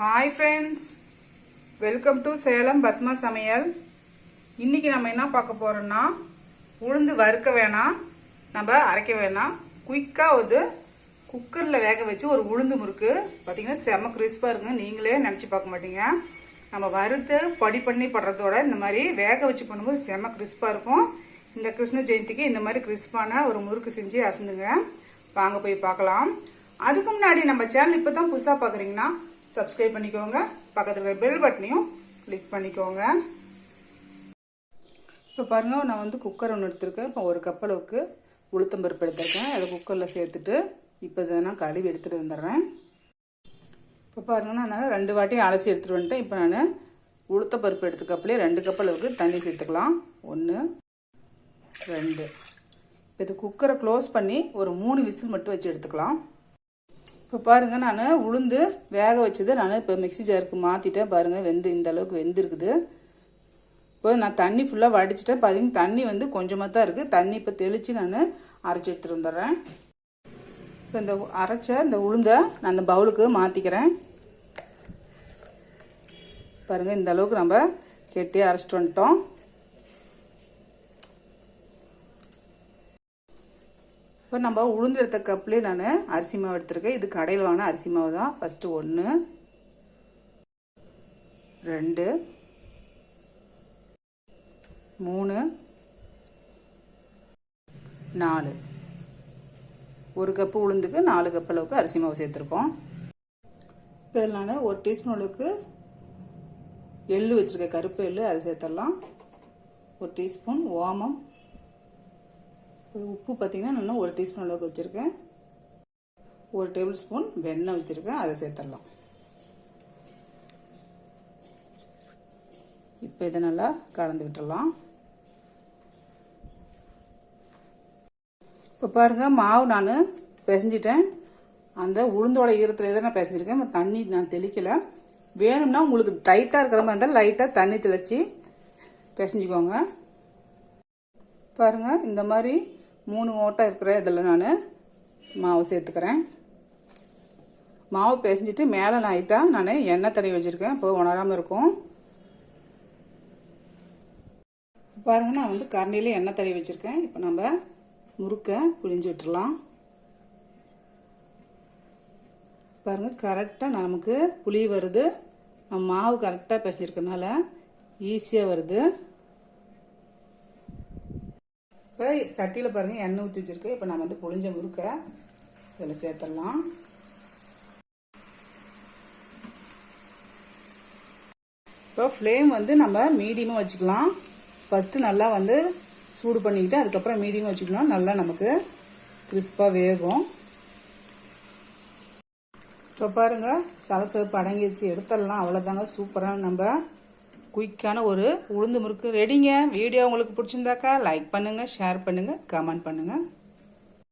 Hi friends welcome to Salem Padma சமையல் இன்றைக்கி நம்ம என்ன பார்க்க போகிறோன்னா உளுந்து வறுக்க வேணாம் நம்ம அரைக்க வேணாம். குயிக்காக வந்து குக்கரில் வேக வச்சு ஒரு உளுந்து முறுக்கு. பார்த்தீங்கன்னா செம கிறிஸ்பாக இருக்குங்க நீங்களே நினச்சி பார்க்க மாட்டீங்க. நம்ம வறுத்து பொடி பண்ணி படுறதோட இந்த மாதிரி வேக வச்சு பண்ணும்போது செம கிறிஸ்பாக இருக்கும். இந்த கிருஷ்ண ஜெயந்திக்கு இந்த மாதிரி கிறிஸ்பான ஒரு முறுக்கு செஞ்சு அசந்துங்க. வாங்க போய் பார்க்கலாம். அதுக்கு முன்னாடி நம்ம சேனல் இப்போ தான் புதுசாக பார்க்குறீங்கன்னா சப்ஸ்கிரைப் பண்ணிக்கோங்க. பக்கத்தில் இருக்கிற பெல் பட்டனையும் கிளிக் பண்ணிக்கோங்க. இப்போ பாருங்க நான் வந்து குக்கர் ஒன்று எடுத்திருக்கேன். இப்போ ஒரு கப் அளவுக்கு உளுத்தம்பருப்பு எடுத்திருக்கேன். அதை குக்கரில் சேர்த்துட்டு இப்போ இதை நான் கழுவி எடுத்துகிட்டு வந்துடுறேன். இப்போ பாருங்க நான் ரெண்டு வாட்டி அலசி எடுத்துகிட்டு வந்துட்டேன். இப்போ நான் உளுத்தப்பருப்பு எடுத்துக்கப்புலேயே ரெண்டு கப் அளவுக்கு தண்ணி சேர்த்துக்கலாம். ஒன்று ரெண்டு. இப்போ இது குக்கரை க்ளோஸ் பண்ணி ஒரு மூணு விசில் மட்டும் வச்சு எடுத்துக்கலாம். இப்போ பாருங்கள் நான் உளுந்து வேக வச்சது நான் இப்போ மிக்ஸி ஜாருக்கு மாற்றிட்டேன் பாருங்கள் வெந்து இந்த அளவுக்கு வெந்திருக்குது. இப்போ நான் தண்ணி ஃபுல்லாக வடிச்சிட்டேன். பாருங்க தண்ணி வந்து கொஞ்சமாக தான் இருக்குது தண்ணி இப்போ தெளித்து நான் அரைச்சி எடுத்துகிட்டு வந்துடுறேன். இப்போ இந்த அரைச்ச இந்த உளுந்தை நான் அந்த பவுலுக்கு மாற்றிக்கிறேன் பாருங்கள் இந்த அளவுக்கு நம்ம கெட்டியாக அரைச்சிட்டு வந்துட்டோம். இப்போ நம்ம உளுந்து எடுத்த கப்லேயே நான் அரிசி மாவு எடுத்திருக்கேன். இது கடையில் வாங்கின அரிசி மாவு தான். ஃபஸ்ட்டு ஒன்று ரெண்டு மூணு நாலு. ஒரு கப்பு உளுந்துக்கு நாலு கப் அளவுக்கு அரிசி மாவு சேர்த்துருக்கோம். இப்போ இதில் நான் ஒரு டீஸ்பூன் அளவுக்கு எள்ளு வச்சுருக்கேன். கருப்பு எள்ளு அதை சேர்த்துடலாம். ஒரு டீஸ்பூன் ஓமம் உப்பு பார்த்திங்கன்னா நான் ஒரு டீஸ்பூன் அளவுக்கு வச்சுருக்கேன். ஒரு டேபிள் ஸ்பூன் வெண்ணெய் வச்சுருக்கேன். அதை சேர்த்துடலாம். இப்போ இதை நல்லா கலந்து விட்டுடலாம். இப்போ பாருங்கள் மாவு நான் பிசைஞ்சிட்டேன். அந்த உளுந்தோட ஈரத்தில் இதை நான் பிசைஞ்சிருக்கேன். தண்ணி நான் தெளிக்கலை. வேணும்னா உங்களுக்கு டைட்டாக இருக்கிற மாதிரி இருந்தால் லைட்டாக தண்ணி தெளித்து பிசைஞ்சிக்கோங்க. பாருங்கள் இந்த மாதிரி மூணு ஓட்டை இருக்கிற இதில் நான் மாவு சேர்த்துக்கிறேன். மாவு பிசைஞ்சிட்டு மேலே லைட்டாக நான் எண்ணெய் தடவி வச்சுருக்கேன். இப்போ உணராமல் இருக்கும். பாருங்க நான் வந்து கரண்டியில் எண்ணெய் தடவி வச்சுருக்கேன். இப்போ நம்ம முறுக்கை புழிஞ்சு விட்டுடலாம் பாருங்கள் கரெக்டாக நமக்கு புளி வருது. நம்ம மாவு கரெக்டாக பிசைஞ்சிருக்கனால ஈஸியாக வருது. இப்போ சட்டியில் பாருங்கள் எண்ணெய் ஊற்றி வச்சுருக்கேன். இப்போ நான் வந்து புளிஞ்ச முறுக்க இதில் சேர்த்துடலாம். இப்போ ஃப்ளேம் வந்து நம்ம மீடியமாக வச்சுக்கலாம். ஃபஸ்ட்டு நல்லா வந்து சூடு பண்ணிக்கிட்டு அதுக்கப்புறம் மீடியமாக வச்சுக்கணும் நல்லா நமக்கு கிறிஸ்பாக வேகும். இப்போ பாருங்கள் சலசலப்பு அடங்கிடுச்சு எடுத்துடலாம். அவ்வளோதாங்க சூப்பராக நம்ம குயிக்கான ஒரு உளுந்து முறுக்கு ரெடிங்க வீடியோ உங்களுக்கு பிடிச்சிருந்தாக்கா லைக் பண்ணுங்கள் ஷேர் பண்ணுங்கள் கமெண்ட் பண்ணுங்கள்